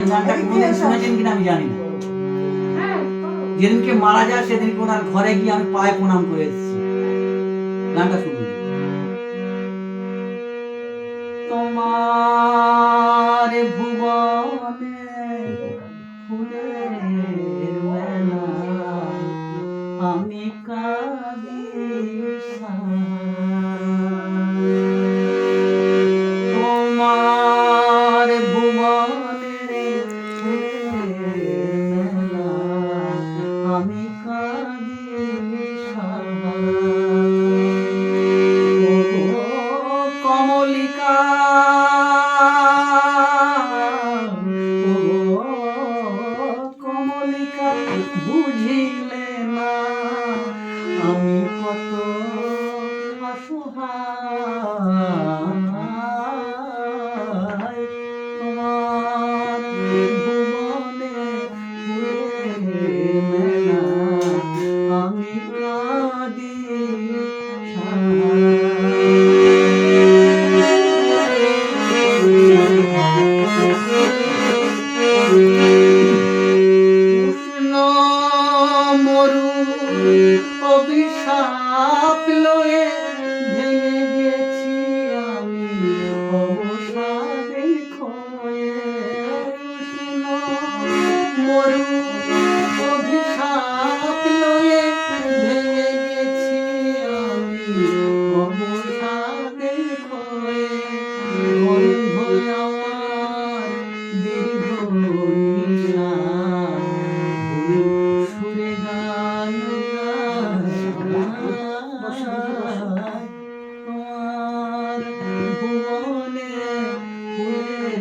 আমি যেদিনকে মারা যায় সেদিন ওনার ঘরে গিয়ে আমি পায়ে প্রণাম করে এসেছি। গানটা শুনুন। তোমার ভুবনে আমি কত অসহায় তোমার ভুবনে আমি কাঁদি অভিশাপ লয়ে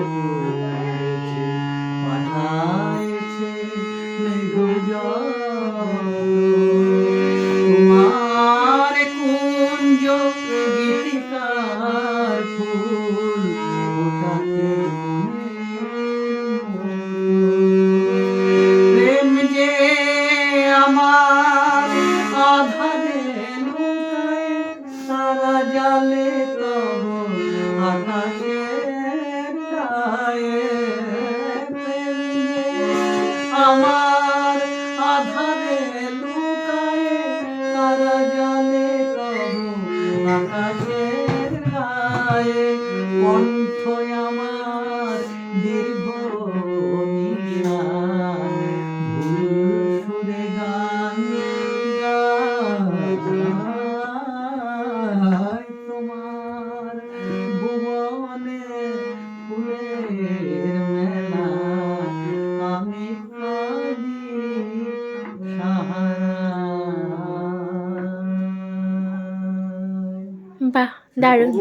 Thank. 吧，大人